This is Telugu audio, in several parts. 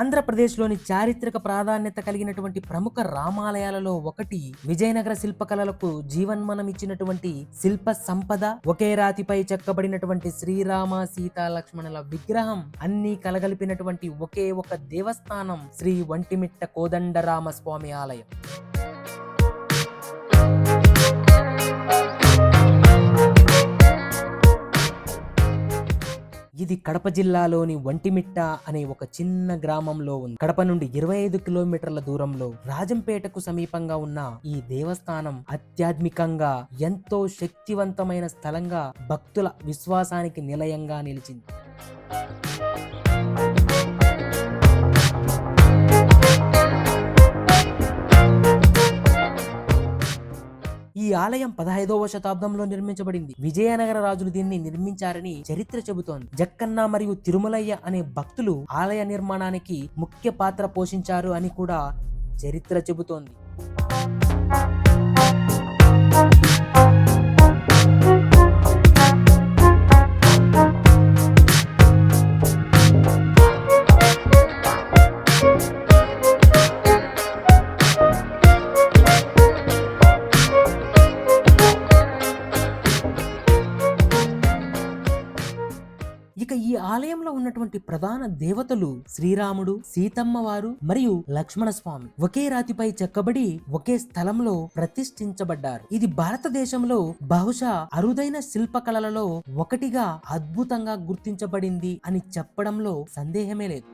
ఆంధ్రప్రదేశ్లోని చారిత్రక ప్రాధాన్యత కలిగినటువంటి ప్రముఖ రామాలయాలలో ఒకటి విజయనగర శిల్పకళలకు జీవన్మనం ఇచ్చినటువంటి శిల్ప సంపద. ఒకే రాతిపై చెక్కబడినటువంటి శ్రీరామ సీతా లక్ష్మణుల విగ్రహం అన్ని కలగలిపినటువంటి ఒకే ఒక దేవస్థానం శ్రీ వంటిమిట్ట కోదండరామ స్వామి ఆలయం. ఇది కడప జిల్లాలోని వంటిమిట్ట అనే ఒక చిన్న గ్రామంలో ఉంది. కడప నుండి ఇరవై ఐదు కిలోమీటర్ల దూరంలో రాజంపేటకు సమీపంగా ఉన్న ఈ దేవస్థానం ఆధ్యాత్మికంగా ఎంతో శక్తివంతమైన స్థలంగా భక్తుల విశ్వాసానికి నిలయంగా నిలిచింది. ఆలయం పదహైదవ శతాబ్దంలో నిర్మించబడింది. విజయనగర రాజులు దీన్ని నిర్మించారని చరిత్ర చెబుతోంది. జక్కన్న మరియు తిరుమలయ్య అనే భక్తులు ఆలయ నిర్మాణానికి ముఖ్య పాత్ర పోషించారు అని కూడా చరిత్ర చెబుతోంది. ఉన్నటువంటి ప్రధాన దేవతలు శ్రీరాముడు సీతమ్మ వారు మరియు లక్ష్మణ స్వామి ఒకే రాతిపై చెక్కబడి ఒకే స్థలంలో ప్రతిష్ఠించబడ్డారు. ఇది భారతదేశంలో బహుశా అరుదైన శిల్పకళలలో ఒకటిగా అద్భుతంగా గుర్తించబడింది అని చెప్పడంలో సందేహమే లేదు.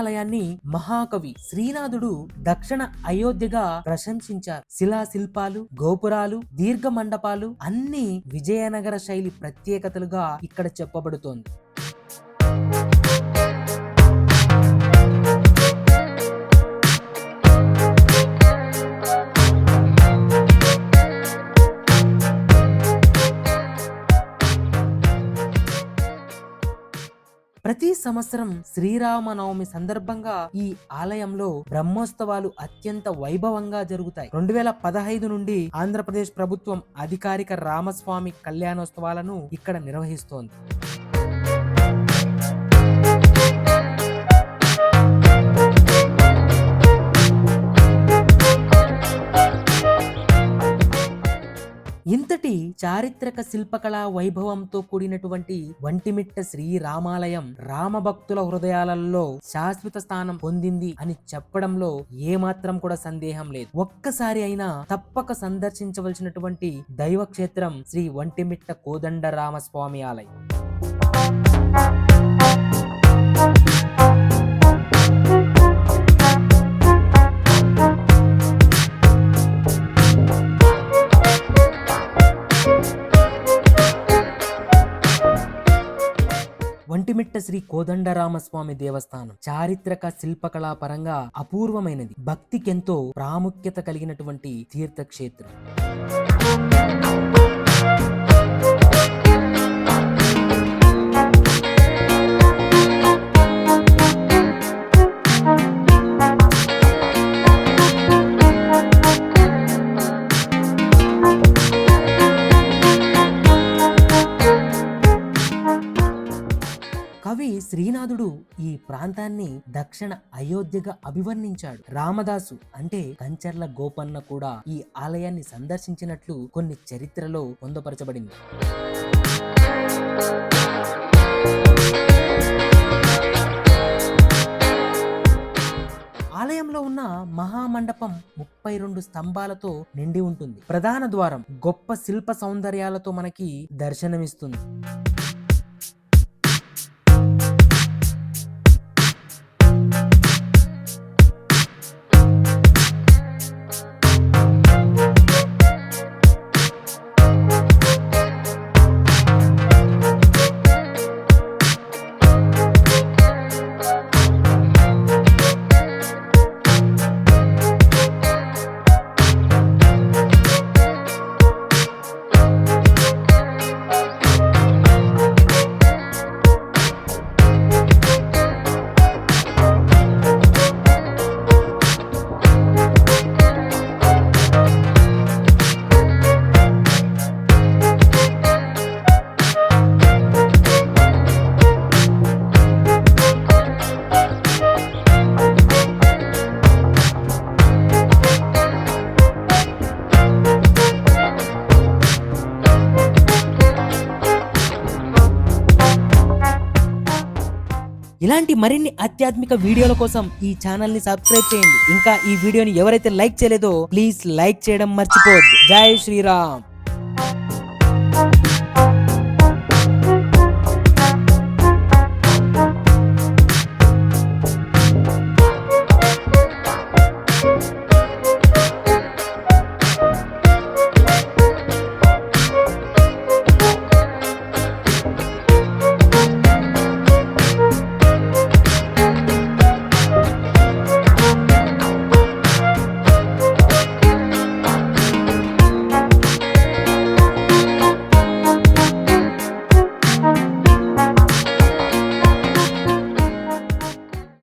ఆలయాన్ని మహాకవి శ్రీనాథుడు దక్షిణ అయోధ్యగా ప్రశంసించారు. శిలా శిల్పాలు గోపురాలు దీర్ఘ మండపాలు అన్ని విజయనగర శైలి ప్రత్యేకతలుగా ఇక్కడ చెప్పబడుతోంది. ప్రతి సంవత్సరం శ్రీరామనవమి సందర్భంగా ఈ ఆలయంలో బ్రహ్మోత్సవాలు అత్యంత వైభవంగా జరుగుతాయి. రెండు వేల పదహైదు నుండి ఆంధ్రప్రదేశ్ ప్రభుత్వం అధికారిక రామస్వామి కళ్యాణోత్సవాలను ఇక్కడ నిర్వహిస్తోంది. చారిత్రక శిల్పకళా వైభవంతో కూడినటువంటి వంటిమిట్ట శ్రీ రామాలయం రామభక్తుల హృదయాలలో శాశ్వత స్థానం పొందింది అని చెప్పడంలో ఏమాత్రం కూడా సందేహం లేదు. ఒక్కసారి అయినా తప్పక సందర్శించవలసినటువంటి దైవ క్షేత్రం శ్రీ వంటిమిట్ట కోదండరామస్వామి ఆలయం. వంటిమిట్ట శ్రీ కోదండరామస్వామి దేవస్థానం చారిత్రక శిల్పకళా పరంగా అపూర్వమైనది. భక్తికెంతో ప్రాముఖ్యత కలిగినటువంటి తీర్థక్షేత్రం. శ్రీనాథుడు ఈ ప్రాంతాన్ని దక్షిణ అయోధ్యగా అభివర్ణించాడు రామదాసు. అంటే కంచర్ల గోపన్న కూడా ఈ ఆలయాన్ని సందర్శించినట్లు కొన్ని చరిత్రలో పొందుపరచబడింది. ఆలయంలో ఉన్న మహామండపం ముప్పై రెండు స్తంభాలతో నిండి ఉంటుంది. ప్రధాన ద్వారం గొప్ప శిల్ప సౌందర్యాలతో మనకి దర్శనమిస్తుంది. ఇలాంటి మరిన్ని ఆధ్యాత్మిక వీడియోల కోసం ఈ ఛానల్ని సబ్స్క్రైబ్ చేయండి. ఇంకా ఈ వీడియోని ఎవరైతే లైక్ చేయలేదో ప్లీజ్ లైక్ చేయడం మర్చిపోవద్దు. జై శ్రీరామ్.